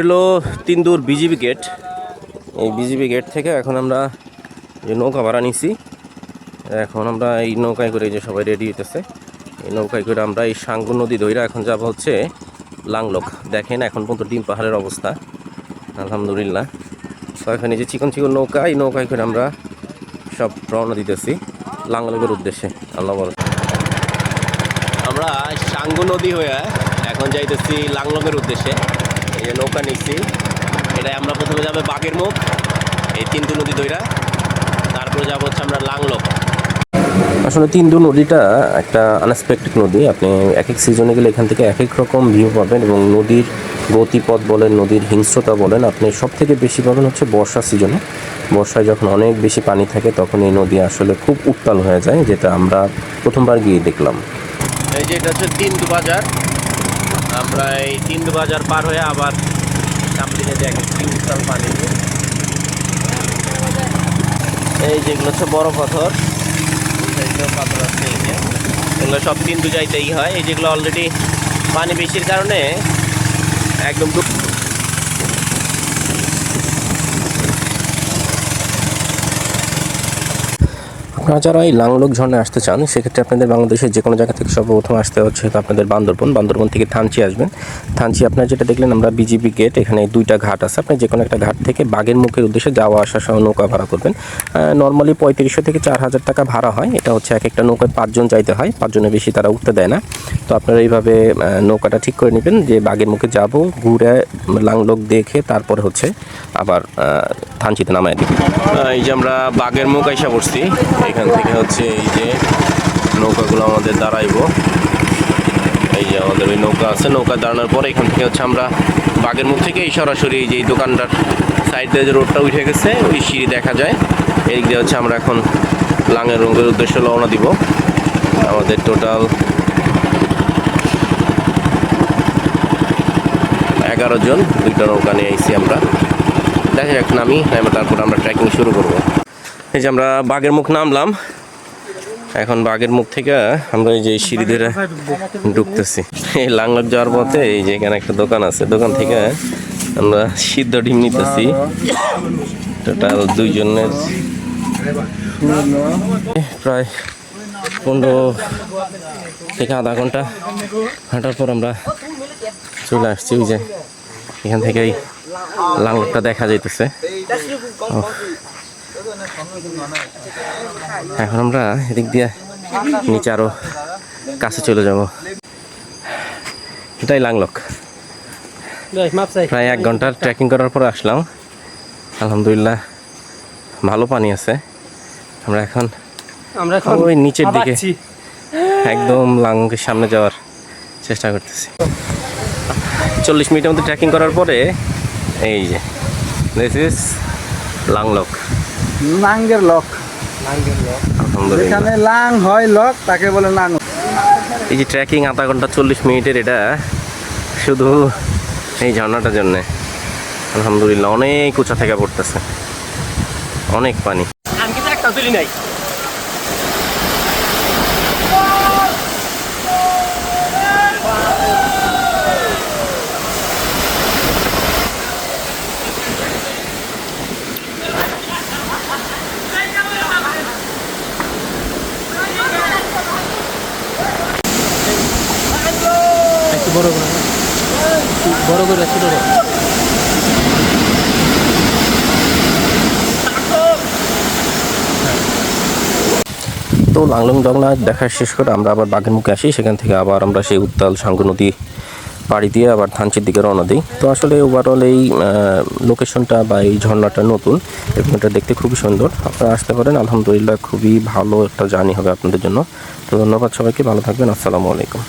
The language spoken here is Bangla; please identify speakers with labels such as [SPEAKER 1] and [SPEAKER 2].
[SPEAKER 1] হলো তিনদুর বিজিবি গেট এই বিজিবি গেট থেকে এখন আমরা যে নৌকা ভাড়া নিছি, এখন আমরা এই নৌকায় করে যে সবাই রেডি হইতেছে, এই নৌকায় করে আমরা এই সাঙ্গু নদী ধইরা এখন যাব হচ্ছে লাংলক। দেখেন এখন পর্যন্ত ডিম পাহাড়ের অবস্থা, আলহামদুলিল্লাহ। তো এখন যে চিকন চিকন নৌকা, এই নৌকায় করে আমরা সব রওনা দিতেছি লাংলকের উদ্দেশ্যে। আল্লাহ বড় আমরা সাঙ্গু নদী হয়ে এখন যাইতেছি লাংলকের উদ্দেশ্যে। যে নৌকা নিচ্ছি। এটাই আমরা প্রথমে যাবে বাঘের মুখ, এই তিনটু নদী দইরা। তারপরে যাব হচ্ছে আমরা লাংলক। আসলে তিনদু নদীটা একটা আনএক্সপেক্টেড নদী। আপনি এক এক সিজনে গেলে এখান থেকে এক এক রকম ভিউ পাবেন এবং নদীর গতিপথ বলেন, নদীর হিংস্রতা বলেন, আপনি সব থেকে বেশি পাবেন হচ্ছে বর্ষা সিজনে বর্ষায় যখন অনেক বেশি পানি থাকে, তখন এই নদী আসলে খুব উত্তাল হয়ে যায়, যেটা আমরা প্রথমবার গিয়ে দেখলাম। এই যে এটা হচ্ছে তিনদু বাজার। আমরা এই তিন বাজার পার হয়ে আবার সামনে দেখাল পানি। এই যেগুলো হচ্ছে বড় পাথর। পাথর আছে এগুলো সব তিনদু যাইতেই হয়। এই যেগুলো অলরেডি পানি বেশির কারণে একদম আপনারা যারা এই লাংলোক ঝর্ণায় আসতে চান, সেক্ষেত্রে আপনাদের বাংলাদেশের যে কোনো জায়গা থেকে সর্বপ্রথম আসতে হচ্ছে আপনাদের বান্দরবন। বান্দরবন থেকে থানচি আসবেন। থানচি আপনারা যেটা দেখলেন, আমরা বিজিবি গেট, এখানে দুইটা ঘাট আছে। আপনি যে কোনো একটা ঘাট থেকে বাগের মুখের উদ্দেশ্যে যাওয়া আসা সহ নৌকা ভাড়া করবেন। নর্মালি পঁয়ত্রিশশো থেকে চার হাজার টাকা ভাড়া হয়। এটা হচ্ছে এক একটা নৌকায় পাঁচজন যাইতে হয়। পাঁচজনের বেশি তারা উঠতে দেয় না। তো আপনারা এইভাবে নৌকাটা ঠিক করে নেবেন যে বাগের মুখে যাব, ঘুরে লাংলোক দেখে তারপর হচ্ছে আবার থানচিতে নামায় দিই এই যে আমরা বাগের মুখ আইসা পড়ছি এখান থেকে হচ্ছে এই যে নৌকাগুলো আমাদের দাঁড়াইবো। এই যে আমাদের ওই নৌকা আছে, নৌকা দাঁড়ানোর পরে এখান থেকে হচ্ছে আমরা বাগের মুখ থেকে এই সরাসরি এই যে দোকানটার সাইড দিয়ে যে রোডটা উঠে গেছে, ওই সিঁড়ি দেখা যায়। এই দিয়ে হচ্ছে আমরা এখন লাঙের রঙের উদ্দেশ্যে রওনা দিব। আমাদের টোটাল এগারো জন, দুইটা নৌকা নিয়ে আইছি আমরা। দেখা যাক নামি তারপর আমরা ট্রেকিং শুরু করব। এই যে আমরা বাঘের মুখ নামলাম। এখন বাঘের মুখ থেকে আমরা এই যে সিঁড়ি ধরে ঢুকতেছি। এই লাংলাক যাওয়ার পথে এই যে এখানে একটা দোকান আছে। দোকান থেকে আমরা সিদ্ধ ডিম নিতেছি। টোটাল দুইজনের প্রায় পনেরো থেকে আধা ঘণ্টা হাঁটার পর আমরা চলে আসছি। ওই যে এখান থেকেই লাংলাকটা দেখা যাইতেছে। এখন আমরা এদিক দিয়ে নিচে আরও কাছে চলে যাব। এটাই লাংলক প্রায় এক ঘণ্টার ট্রেকিং করার পর আসলাম। আলহামদুলিল্লাহ ভালো পানি আছে। আমরা এখন
[SPEAKER 2] আমরা এখন
[SPEAKER 1] ওই নিচের দিকে একদম লাংকের সামনে যাওয়ার চেষ্টা করতেছি। চল্লিশ মিনিটের মধ্যে ট্রেকিং করার পরে এই যে দিস ইজ লাংলক
[SPEAKER 2] লাঙ্গের লক। যেখানে লাং হয় লক তাকে বলে লাং
[SPEAKER 1] এই যে ট্রেকিং আধা ঘণ্টা চল্লিশ মিনিটের এটা শুধু এই ঝর্ণাটার জন্যে। আলহামদুলিল্লাহ অনেক উঁচা থেকে পড়তেছে। অনেক পানি। আমি কিন্তু একটা তুলি নাই
[SPEAKER 2] একটু বড় করে। বড় করে, ছোট
[SPEAKER 1] তো লাংলং ডংলা দেখা শেষ করে আমরা আবার বাঘের মুখে আসি। সেখান থেকে আবার আমরা সেই উত্তাল সাঙ্গু নদী পাড়ি দিয়ে আবার থানচির দিকে রওনা দিই। তো আসলে ওভারঅল এই লোকেশনটা বা এই ঝর্ণাটা নতুন। এবং এটা দেখতে খুবই সুন্দর। আপনারা আসতে পারেন। আলহামদুলিল্লাহ খুবই ভালো একটা জার্নি হবে আপনাদের জন্য। তো ধন্যবাদ সবাইকে। ভালো থাকবেন। আসসালামু আলাইকুম।